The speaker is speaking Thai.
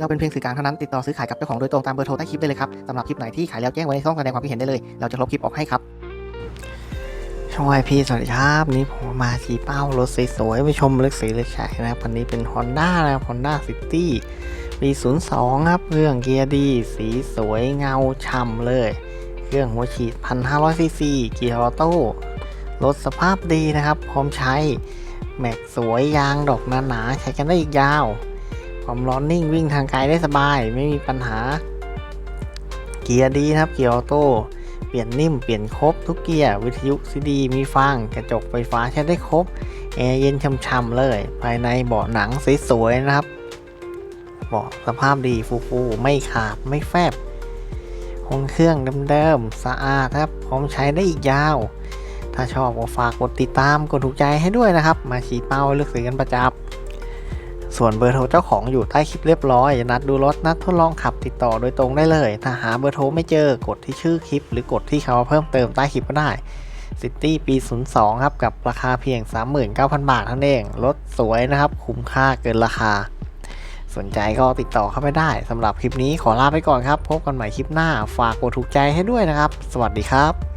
เราเป็นเพียงสื่อกลางเท่านั้นติดต่อซื้อขายกับเจ้าของโดยตรงตามเบอร์โทรใต้คลิปได้เลยครับสำหรับคลิปไหนที่ขายแล้วแจ้งไว้ในช่องแสดงความคิดเห็นได้เลย เราจะลบคลิปออกให้ครับช่องไอพีสวัสดีครับนนี้ผมมาชี้เป้ารถสวยๆไปชมเลือกสีเลือกใช้นะครับวันนี้เป็น Honda นะครับ Honda City ปี 02 ครับเครื่องเกียร์ดี สีสวยเงาฉ่ำเลย เครื่องหัวฉีด 1,500ซีซีเกียร์ออโต้รถสภาพดีนะครับ พร้อมใช้ แม็กสวยยางดอกหนาๆใช้กันได้อีกยาว ความร้อนนิ่งวิ่งทางไกลได้สบายไม่มีปัญหา เกียร์ดีนะครับเกียร์ออโต้เปลี่ยนนิ่มเปลี่ยนครบทุกเกียร์วิทยุซีดีมีฟังกระจกไฟฟ้าใช้ได้ครบแอร์เย็นช่ำๆเลย ภายในเบาะหนังสวยๆนะครับเบาะสภาพดีฟูๆไม่ขาดไม่แฟบห้องเครื่องเดิมๆสะอาดครับพร้อมใช้ได้อีกยาว ถ้าชอบก็ฝากกดติดตามกดถูกใจให้ด้วยนะครับ มาชี้เป้าเลือกซื้อกันประจำ ส่วนเบอร์โทรเจ้าของอยู่ใต้คลิปเรียบร้อย นัดดูรถนัดทดลองขับติดต่อโดยตรงได้เลย ถ้าหาเบอร์โทรไม่เจอกดที่ชื่อคลิป หรือกดที่คำว่าเพิ่มเติมใต้คลิปก็ได้ซิตี้ปี 02 ครับ กับราคาเพียง 39,000 บาทเท่านั้นเอง รถสวยนะครับ คุ้มค่าเกินราคา สนใจก็ติดต่อเข้าไปได้สำหรับคลิปนี้ขอลาไปก่อนครับ พบกันใหม่คลิปหน้า ฝากกดถูกใจให้ด้วยนะครับ สวัสดีครับ